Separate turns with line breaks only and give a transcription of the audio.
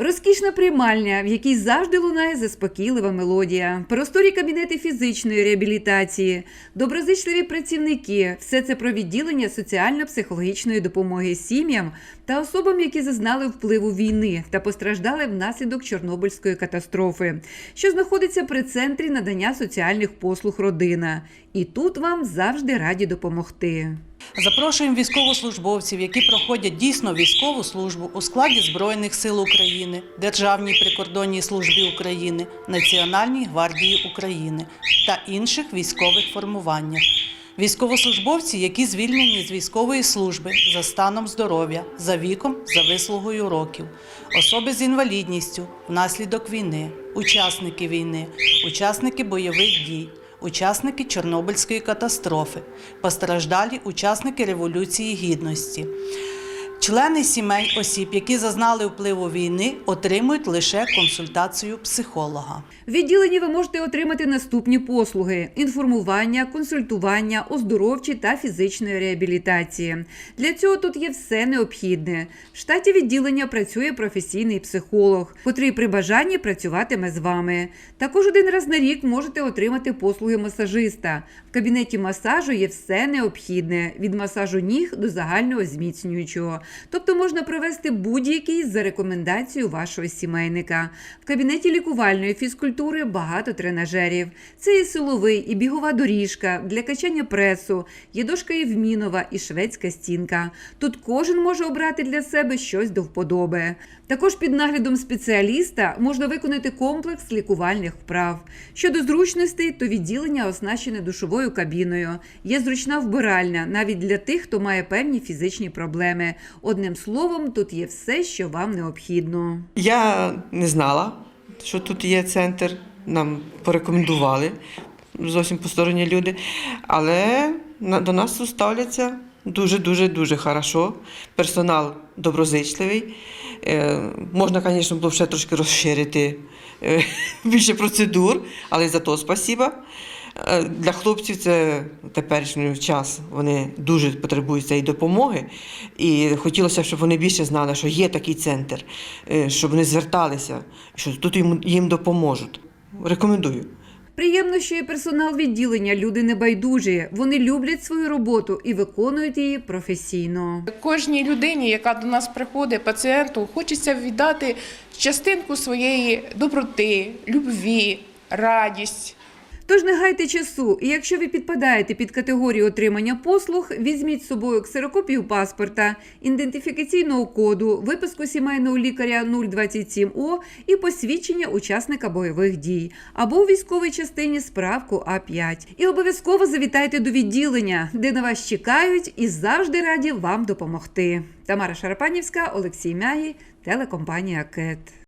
Розкішна приймальня, в якій завжди лунає заспокійлива мелодія, просторі кабінети фізичної реабілітації, доброзичливі працівники все це про відділення соціально-психологічної допомоги сім'ям та особам, які зазнали впливу війни та постраждали внаслідок Чорнобильської катастрофи, що знаходиться при центрі надання соціальних послуг родина. І тут вам завжди раді допомогти.
Запрошуємо військовослужбовців, які проходять дійсно військову службу у складі Збройних сил України, Державній прикордонній службі України, Національній гвардії України та інших військових формуваннях. Військовослужбовці, які звільнені з військової служби за станом здоров'я, за віком, за вислугою років, особи з інвалідністю внаслідок війни, учасники війни, учасники бойових дій, учасники Чорнобильської катастрофи, постраждалі учасники Революції Гідності. Члени сімей осіб, які зазнали впливу війни, отримують лише консультацію психолога.
В відділенні ви можете отримати наступні послуги: інформування, консультування, оздоровчі та фізичної реабілітації. Для цього тут є все необхідне. В штаті відділення працює професійний психолог, котрий при бажанні працюватиме з вами. Також один раз на рік можете отримати послуги масажиста. В кабінеті масажу є все необхідне від масажу ніг до загального зміцнюючого. Тобто можна провести будь-який за рекомендацією вашого сімейника. В кабінеті лікувальної фізкультури багато тренажерів. Це і силовий, і бігова доріжка для качання пресу, є дошка Євмінова і шведська стінка. Тут кожен може обрати для себе щось до вподоби. Також під наглядом спеціаліста можна виконати комплекс лікувальних вправ. Щодо зручностей, то відділення оснащене душовою кабіною. Є зручна вбиральня навіть для тих, хто має певні фізичні проблеми. Одним словом, тут є все, що вам необхідно.
Я не знала, що тут є центр. Нам порекомендували зовсім посторонні люди. Але до нас ставляться дуже, дуже, дуже хорошо. Персонал доброзичливий. Е, можна, звісно, було ще трошки розширити е, більше процедур, але за то спасіба. Е, Для хлопців це теперішній час. Вони дуже потребують цієї допомоги. І хотілося, б, щоб вони більше знали, що є такий центр, е, щоб вони зверталися, що тут їм, їм допоможуть. Рекомендую.
Приємно, що і персонал відділення люди небайдужі. Вони люблять свою роботу і виконують її професійно.
Кожній людині, яка до нас приходить, пацієнту, хочеться віддати частинку своєї доброти, любві, радість.
Тож не гайте часу, і якщо ви підпадаєте під категорію отримання послуг, візьміть з собою ксерокопію паспорта, ідентифікаційного коду, виписку сімейного лікаря 027О і посвідчення учасника бойових дій, або у військовій частині справку А5. І обов'язково завітайте до відділення, де на вас чекають і завжди раді вам допомогти. Тамара Шарапанівська, Олексій Мягі, телекомпанія КЕТ.